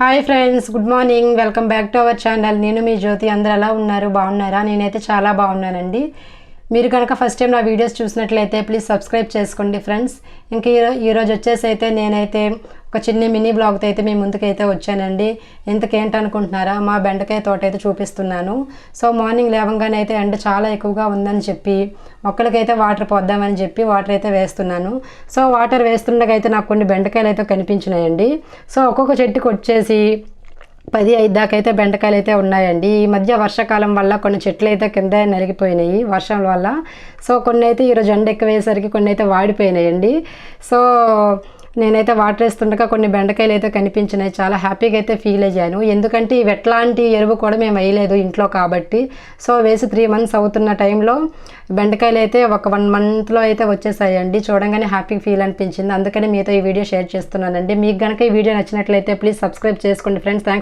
Hi friends good morning welcome back to our channel నేను మీ జ్యోతి. అందరు ఎలా ఉన్నారు? బాగున్నారా? నేనైతే చాలా బాగున్నానండి. మీరు కనుక ఫస్ట్ టైం నా వీడియోస్ చూసినట్లయితే ప్లీజ్ సబ్స్క్రైబ్ చేసుకోండి ఫ్రెండ్స్ ఇంకా ఈరో ఈరోజు వచ్చేసి అయితే నేనైతే ఒక చిన్న మినీ బ్లాగ్తో అయితే మీ ముందుకైతే వచ్చానండి. ఇంతకేంటనుకుంటున్నారా? మా బెండకాయ తోట అయితే చూపిస్తున్నాను. సో మార్నింగ్ లేవగానే అయితే ఎండ చాలా ఎక్కువగా ఉందని చెప్పి మొక్కలకైతే వాటర్ పోద్దామని చెప్పి వాటర్ అయితే వేస్తున్నాను. సో వాటర్ వేస్తుండగా అయితే నాకు కొన్ని బెండకాయలు అయితే కనిపించినాయండి. సో ఒక్కొక్క చెట్టుకు వచ్చేసి పది ఐదు దాకా అయితే బెండకాయలు అయితే ఉన్నాయండి. ఈ మధ్య వర్షాకాలం వల్ల కొన్ని చెట్లు అయితే కింద నలిగిపోయినాయి వర్షం వల్ల. సో కొన్ని అయితే ఈరోజు ఎండ ఎక్కువ వేసరికి కొన్ని అయితే వాడిపోయినాయండి. సో నేనైతే వాటర్ వేస్తుండగా కొన్ని బెండకాయలు అయితే కనిపించినాయి. చాలా హ్యాపీగా అయితే ఫీల్ అయ్యాను. ఎందుకంటే ఇవి ఎట్లాంటి ఎరువు కూడా మేము వేయలేదు ఇంట్లో కాబట్టి. సో వేసి త్రీ మంత్స్ అవుతున్న టైంలో బెండకాయలు అయితే ఒక వన్ మంత్లో అయితే వచ్చేసాయండి. చూడంగానే హ్యాపీ ఫీల్ అనిపించింది. అందుకని మీతో ఈ వీడియో షేర్ చేస్తున్నానండి. మీకు కనుక ఈ వీడియో నచ్చినట్లయితే ప్లీజ్ సబ్స్క్రైబ్ చేసుకోండి. Friends thanks